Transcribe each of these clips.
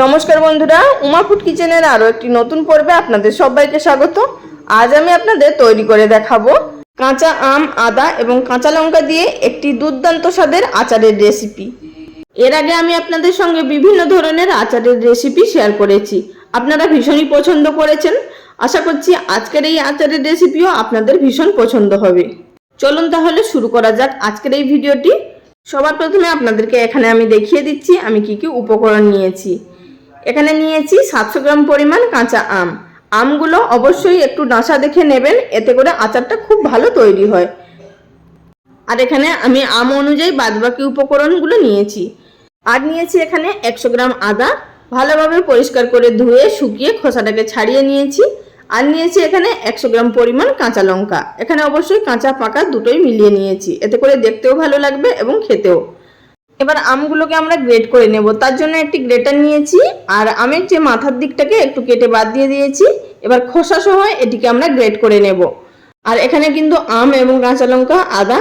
নমস্কার বন্ধুরা, উমা ফুড কিচেনের আরও একটি নতুন পর্বে আপনাদের সবাইকে স্বাগত। আজ আমি আপনাদের তৈরি করে দেখাবো কাঁচা আম, আদা এবং কাঁচা লঙ্কা দিয়ে একটি দুর্দান্ত স্বাদের আচারের রেসিপি। এর আগে আমি আপনাদের সঙ্গে বিভিন্ন ধরনের আচারের রেসিপি শেয়ার করেছি। আপনারা ভীষণই পছন্দ করেছেন। আশা করছি আজকের এই আচারের রেসিপিও আপনাদের ভীষণ পছন্দ হবে। চলুন তাহলে শুরু করা যাক আজকের এই ভিডিওটি। সবার প্রথমে আপনাদেরকে এখানে আমি দেখিয়ে দিচ্ছি আমি কি কি উপকরণ নিয়েছি। এখানে নিয়েছি সাতশো গ্রাম পরিমাণ কাঁচা আম। আমগুলো অবশ্যই একটু ডাঁসা দেখে নেবেন, এতে করে আচারটা খুব ভালো তৈরি হয়। আর এখানে আমি আম অনুযায়ী বাদবাকি উপকরণগুলো নিয়েছি। আর নিয়েছি এখানে একশো গ্রাম আদা। ভালোভাবে পরিষ্কার করে ধুয়ে শুকিয়ে খোসাটাকে ছাড়িয়ে নিয়েছি। আর নিয়েছি এখানে একশো গ্রাম পরিমাণ কাঁচা লঙ্কা। এখানে অবশ্যই কাঁচা পাকা দুটোই মিলিয়ে নিয়েছি। এতে করে দেখতেও ভালো লাগবে এবং খেতেও। এবার আমগুলোকে আমরা গ্রেট করে নেব। তার জন্য একটি গ্রেটার নিয়েছি আর আমের যে মাথার দিকটাকে একটু কেটে বাদ দিয়ে দিয়েছি। এবার খোসা সহ এটিকে আমরা গ্রেট করে নেব। আর এখানে কিন্তু আম এবং কাঁচা লঙ্কা, আদা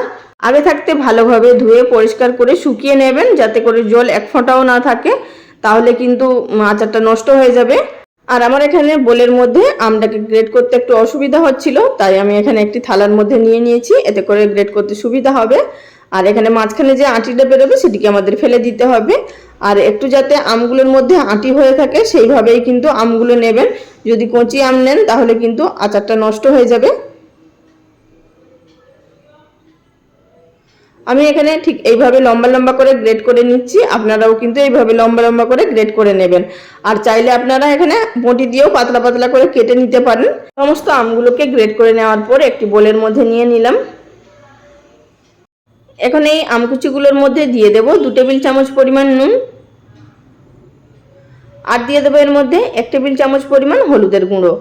আগে থাকতে ভালোভাবে ধুয়ে পরিষ্কার করে শুকিয়ে নেবেন যাতে করে জল এক ফোঁটাও না থাকে। তাহলে কিন্তু আচারটা নষ্ট হয়ে যাবে। আর আমার এখানে বোলের মধ্যে আমটাকে গ্রেট করতে একটু অসুবিধা হচ্ছিল, তাই আমি এখানে একটি থালার মধ্যে নিয়ে নিয়েছি। এতে করে গ্রেট করতে সুবিধা হবে। আর এখানে মাঝখানে যে আঁটিটা বেরোবে সেটিকে আমাদের ফেলে দিতে হবে। আর একটু যাতে আমগুলোর মধ্যে আঁটি হয়ে থাকে, সেইভাবেই কিন্তু আমগুলো নেবেন। যদি কচি আম নেন, তাহলে কিন্তু আচারটা নষ্ট হয়ে যাবে। আমি এখানে ঠিক এইভাবে লম্বা লম্বা করে গ্রেড করে নিচ্ছি। আপনারাও কিন্তু এইভাবে লম্বা লম্বা করে গ্রেড করে নেবেন। আর চাইলে আপনারা এখানে বটি দিয়েও পাতলা পাতলা করে কেটে নিতে পারেন। সমস্ত আমগুলোকে গ্রেড করে নেওয়ার পর একটি বোলের মধ্যে নিয়ে নিলাম। এখন এই আমকুচিগুলোর মধ্যে দিয়ে দেব দু টেবিল চামচ পরিমাণ নুন। আর দিয়ে দেবো এর মধ্যে এক টেবিল চামচ পরিমাণ হলুদের গুঁড়ো।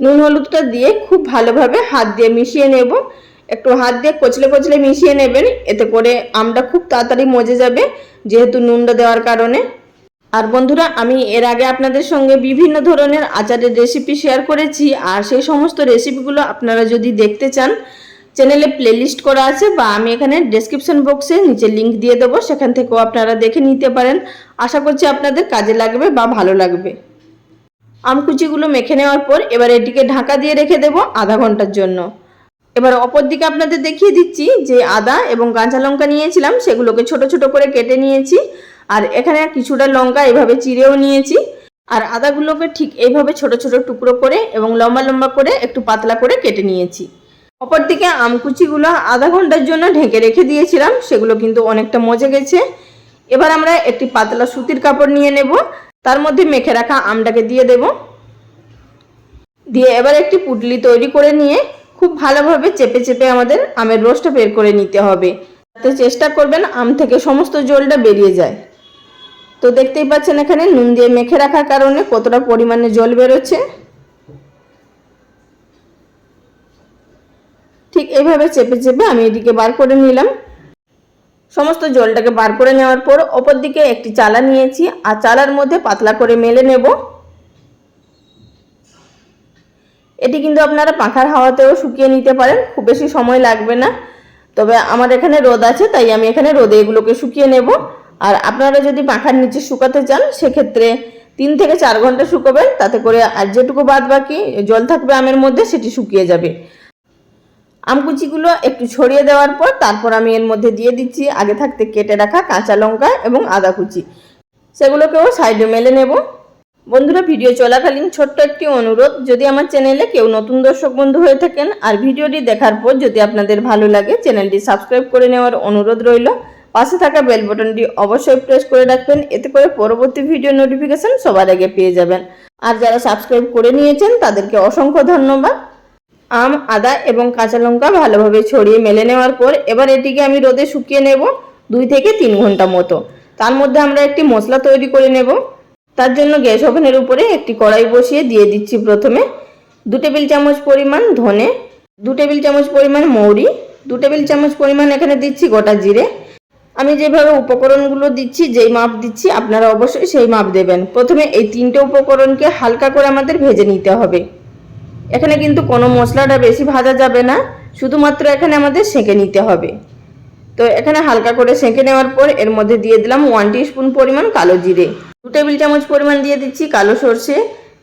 নুন হলুদটা দিয়ে খুব ভালোভাবে হাত দিয়ে মিশিয়ে নেব। একটু হাত দিয়ে কচলে কচলে মিশিয়ে নেবেন, এতে করে আমটা খুব তাড়াতাড়ি মজে যাবে যেহেতু নুনটা দেওয়ার কারণে। আর বন্ধুরা, আমি এর আগে আপনাদের সঙ্গে বিভিন্ন ধরনের আচারের রেসিপি শেয়ার করেছি, আর সেই সমস্ত রেসিপিগুলো আপনারা যদি দেখতে চান চ্যানেলে প্লেলিস্ট করা আছে বা আমি এখানে ডেসক্রিপশন বক্সে নিচে লিংক দিয়ে দেবো, সেখান থেকেও আপনারা দেখে নিতে পারেন। আশা করছি আপনাদের কাজে লাগবে বা ভালো লাগবে। আমকুচিগুলো মেখে নেওয়ার পর এবার এটিকে ঢাকা দিয়ে রেখে দেবো আধা ঘণ্টার জন্য। এবার অপর দিকে আপনাদের দেখিয়ে দিচ্ছি যে আদা এবং কাঁচা লঙ্কা নিয়েছিলাম, সেগুলোকে ছোট ছোট করে কেটে নিয়েছি। আর এখানে কিছুটা লঙ্কা এভাবে চিড়েও নিয়েছি। আর আদাগুলোকে ঠিক এইভাবে ছোট ছোট টুকরো করে এবং লম্বা লম্বা করে একটু পাতলা করে কেটে নিয়েছি। অপরদিকে আমকুচিগুলো আধা ঘণ্টার জন্য ঢেকে রেখে দিয়েছিলাম, সেগুলো কিন্তু অনেকটা মজে গেছে। এবার আমরা একটি পাতলা সুতির কাপড় নিয়ে নেব, তার মধ্যে মেখে রাখা আমটাকে দিয়ে দেব। দিয়ে এবার একটি পুটলি তৈরি করে নিয়ে খুব ভালোভাবে চেপে চেপে আমাদের আমের রসটা বের করে নিতে হবে। তাতে চেষ্টা করবেন আম থেকে সমস্ত জলটা বেরিয়ে যায়। তো দেখতেই পাচ্ছেন এখানে নুন দিয়ে মেখে রাখার কারণে কতটা পরিমাণে জল বেরোচ্ছে। ঠিক এইভাবে চেপে চেপে আমি এদিকে বার করে নিলাম। সমস্ত জলটাকে বার করে নেওয়ার পর ওপর দিকে একটি চালা নিয়েছি, আর চালার মধ্যে পাতলা করে মেলে নেব। এটি কিন্তু আপনারা পাখার হাওয়াতেও শুকিয়ে নিতে পারেন, খুব বেশি সময় লাগবে না। তবে আমার এখানে রোদ আছে, তাই আমি এখানে রোদে এগুলোকে শুকিয়ে নেব। আর আপনারা যদি পাখার নিচে শুকাতে চান, সেক্ষেত্রে তিন থেকে চার ঘণ্টা শুকোবেন, তাতে করে আর যেটুকু বাদ বাকি, জল থাকবে আমের মধ্যে, সেটি শুকিয়ে যাবে। আমকুচিগুলো একটু ছড়িয়ে দেওয়ার পর তারপর আমি এর মধ্যে দিয়ে দিচ্ছি, আগে থাকতে কেটে রাখা কাঁচা লঙ্কা এবং আদা কুচি। সেগুলোকেও সাইডে মেলে নেব। বন্ধুরা, ভিডিও চলাকালীন ছোট্ট একটি অনুরোধ, যদি আমার চ্যানেলে কেউ নতুন দর্শক বন্ধু হয়ে থাকেন আর ভিডিওটি দেখার পর যদি আপনাদের ভালো লাগে, চ্যানেলটি সাবস্ক্রাইব করে নেওয়ার অনুরোধ রইল। পাশে থাকা বেল বাটনটি অবশ্যই প্রেস করে রাখবেন, এতে করে পরবর্তী ভিডিও নোটিফিকেশন সবার আগে পেয়ে যাবেন। আর যারা সাবস্ক্রাইব করে নিয়েছেন, তাদেরকে অসংখ্য ধন্যবাদ। আম, আদা এবং কাঁচা লঙ্কা ভালোভাবে ছড়িয়ে মেলে নেওয়ার পর এবার এটিকে আমি রোদে শুকিয়ে নেব দুই থেকে তিন ঘণ্টা মতো। তার মধ্যে আমরা একটি মশলা তৈরি করে নেব। তার জন্য গ্যাস ওভেনের উপরে একটি কড়াই বসিয়ে দিয়ে দিচ্ছি প্রথমে দু টেবিল চামচ পরিমাণ ধনে, দু টেবিল চামচ পরিমাণ মৌরি, দু টেবিল চামচ পরিমাণ এখানে দিচ্ছি গোটা জিরে। আমি যেভাবে উপকরণগুলো দিচ্ছি, যেই মাপ দিচ্ছি, আপনারা অবশ্যই সেই মাপ দেবেন। প্রথমে এই তিনটে উপকরণকে হালকা করে আমাদের ভেজে নিতে হবে। এখানে কিন্তু কোনো মশলাটা বেশি ভাজা যাবে না, শুধুমাত্র এখানে আমাদের সেঁকে নিতে হবে। তো এখানে হালকা করে সেঁকে নেওয়ার পর এর মধ্যে দিয়ে দিলাম ওয়ান স্পুন পরিমাণ কালো জিরে। দু টেবিল চামচ পরিমাণ দিয়ে দিচ্ছি কালো সর্ষে,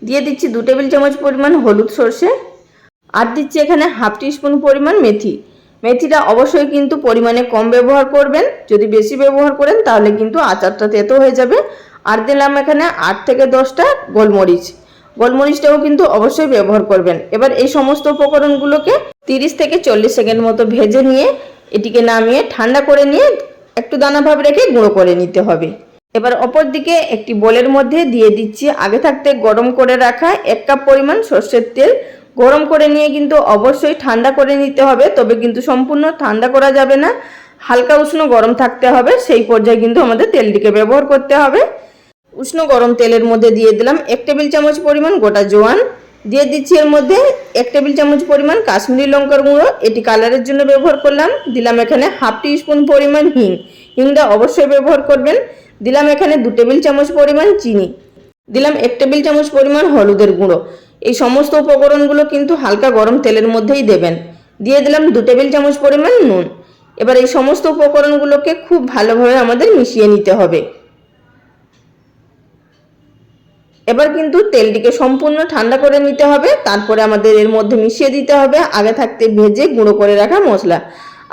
দিয়ে দিচ্ছি দু টেবিল চামচ পরিমাণ হলুদ সর্ষে, আর দিচ্ছি এখানে হাফ টিস্পুন পরিমাণ মেথি। মেথিটা অবশ্যই কিন্তু পরিমাণে কম ব্যবহার করবেন, যদি বেশি ব্যবহার করেন তাহলে কিন্তু আচারটা তেতো হয়ে যাবে। আর দিলাম এখানে আট থেকে দশটা গোলমরিচ। গোলমরিচটাও কিন্তু অবশ্যই ব্যবহার করবেন। এবার এই সমস্ত উপকরণগুলোকে তিরিশ থেকে চল্লিশ সেকেন্ড মতো ভেজে নিয়ে এটিকে নামিয়ে ঠান্ডা করে নিয়ে একটু দানা ভাব রেখে গুঁড়ো করে নিতে হবে। এবার অপর দিকে একটি বোলের মধ্যে দিয়ে দিচ্ছি আগে থাকতে গরম করে রাখা এক কাপ পরিমাণ সর্ষের তেল। গরম করে নিয়ে কিন্তু অবশ্যই ঠান্ডা করে নিতে হবে, তবে কিন্তু সম্পূর্ণ ঠান্ডা করা যাবে না। হালকা উষ্ণ গরম থাকতে হবে, সেই পর্যায়ে কিন্তু আমাদের তেলটিকে ব্যবহার করতে হবে। উষ্ণ গরম তেলের মধ্যে দিয়ে দিলাম এক টেবিল চামচ পরিমাণ গোটা জোয়ান। দিয়ে দিচ্ছি এর মধ্যে এক টেবিল চামচ পরিমাণ কাশ্মীরি লঙ্কার গুঁড়ো। এটি কালারের জন্য ব্যবহার করলাম। দিলাম এখানে হাফ টি স্পুন পরিমাণ হিং। হিংটা অবশ্যই ব্যবহার করবেন। দিলাম এখানে দু টেবিল চামচ পরিমাণ চিনি। দিলাম এক টেবিল চামচ পরিমাণ হলুদের গুঁড়ো। এই সমস্ত উপকরণগুলো কিন্তু হালকা গরম তেলের মধ্যেই দেবেন। দিয়ে দিলাম দু টেবিল চামচ পরিমাণ নুন। এবার এই সমস্ত উপকরণগুলোকে খুব ভালোভাবে আমাদের মিশিয়ে নিতে হবে। এবার কিন্তু তেলটিকে সম্পূর্ণ ঠান্ডা করে নিতে হবে, তারপরে আমাদের এর মধ্যে মিশিয়ে দিতে হবে, আগে থাকতে ভেজে গুঁড়ো করে রাখা মশলা।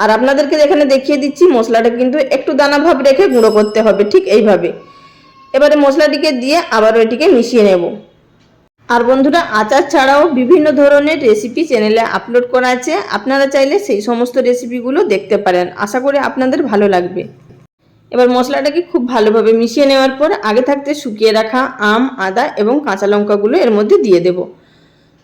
আর আপনাদেরকে এখানে দেখিয়ে দিচ্ছি, মশলাটা কিন্তু একটু দানা ভাব রেখে গুঁড়ো করতে হবে, ঠিক এইভাবে। এবারে মশলাটিকে দিয়ে আবারও এটিকে মিশিয়ে নেব। আর বন্ধুরা, আচার ছাড়াও বিভিন্ন ধরনের রেসিপি চ্যানেলে আপলোড করা আছে, আপনারা চাইলে সেই সমস্ত রেসিপিগুলো দেখতে পারেন। আশা করি আপনাদের ভালো লাগবে। এবার মশলাটাকে খুব ভালোভাবে মিশিয়ে নেওয়ার পর আগে থাকতে শুকিয়ে রাখা আম, আদা এবং কাঁচা লঙ্কাগুলো এর মধ্যে দিয়ে দেব।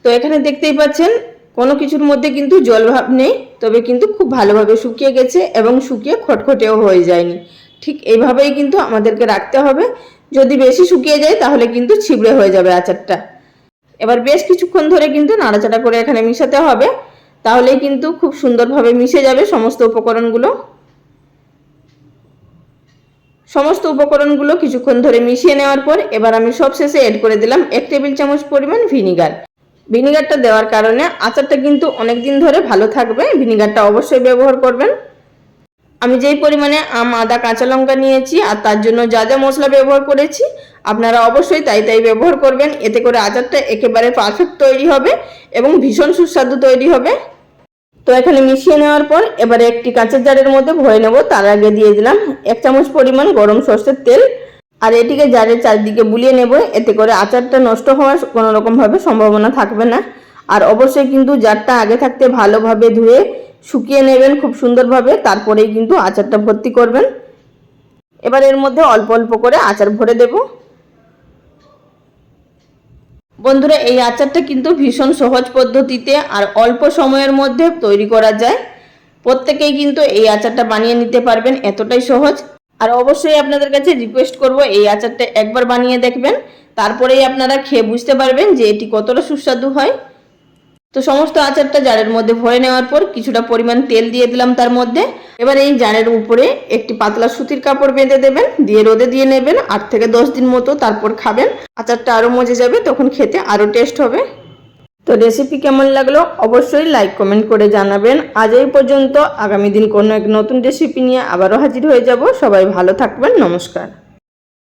তো এখানে দেখতেই পাচ্ছেন, কোনো কিছুর মধ্যে কিন্তু জল ভাব নেই, তবে কিন্তু খুব ভালোভাবে শুকিয়ে গেছে এবং শুকিয়ে খটখটেও হয়ে যায়নি। ঠিক এইভাবেই কিন্তু আমাদেরকে রাখতে হবে। যদি বেশি শুকিয়ে যায় তাহলে কিন্তু ছিবড়ে হয়ে যাবে আচারটা। এবার বেশ কিছুক্ষণ ধরে কিন্তু নাড়াচাড়া করে এখানে মিশাতে হবে। তাহলেই কিন্তু খুব সুন্দরভাবে মিশে যাবে সমস্ত উপকরণগুলো। সমস্ত উপকরণগুলো কিছুক্ষণ ধরে মিশিয়ে নেওয়ার পর এবার আমি সবশেষে এড করে দিলাম এক টেবিল চামচ পরিমাণ ভিনিগার। ভিনিগারটা দেওয়ার কারণে আচারটা কিন্তু অনেক দিন ধরে ভালো থাকবে, ভিনিগারটা অবশ্যই ব্যবহার করবেন। আমি যেই পরিমাণে আম, আদা, কাঁচা লঙ্কা নিয়েছি আর তার জন্য যা যা মশলা ব্যবহার করেছি, আপনারা অবশ্যই তাই তাই ব্যবহার করবেন। এতে করে আচারটা একেবারে পারফেক্ট তৈরি হবে এবং ভীষণ সুস্বাদু তৈরি হবে। তো এখানে মিশিয়ে নেওয়ার পর এবারে একটি কাঁচের জারের মধ্যে ভরে নেব। তার আগে দিয়ে দিলাম এক চামচ পরিমাণ গরম সর্ষের তেল। আর এটিকে জারের চারদিকে বুলিয়ে নেব। এতে করে আচারটা নষ্ট হওয়ার কোনো রকমভাবে সম্ভাবনা থাকবে না। আর অবশ্যই কিন্তু জারটা আগে থাকতে ভালোভাবে ধুয়ে শুকিয়ে নেবেন খুব সুন্দরভাবে। তারপরেই কিন্তু আচারটা ভর্তি করবেন। এবার এর মধ্যে অল্প অল্প করে আচার ভরে দেবো। বন্ধুরা, এই আচারটা কিন্তু ভীষণ সহজ পদ্ধতিতে আর অল্প সময়ের মধ্যে তৈরি করা যায়। প্রত্যেকেই কিন্তু এই আচারটা বানিয়ে নিতে পারবেন, এতটাই সহজ। আর অবশ্যই আপনাদের কাছে রিকোয়েস্ট করব, এই আচারটা একবার বানিয়ে দেখবেন। তারপরেই আপনারা খেয়ে বুঝতে পারবেন যে এটি কতটা সুস্বাদু হয়। তো সমস্ত আচারটা জারের মধ্যে ভরে নেওয়ার পর কিছুটা পরিমাণ তেল দিয়ে দিলাম তার মধ্যে। এবার এই জারের উপরে একটি পাতলা সুতির কাপড় বেঁধে দেবেন, দিয়ে রোদে দিয়ে নেবেন, আট থেকে দশ দিন মতো তারপর খাবেন। আচারটা আরও মজে যাবে, তখন খেতে আরও টেস্ট হবে। তো রেসিপি কেমন লাগল অবশ্যই লাইক কমেন্ট করে জানাবেন। আজ এই পর্যন্ত, আগামী দিন কোনো এক নতুন রেসিপি নিয়ে আবারও হাজির হয়ে যাব। সবাই ভালো থাকবেন, নমস্কার।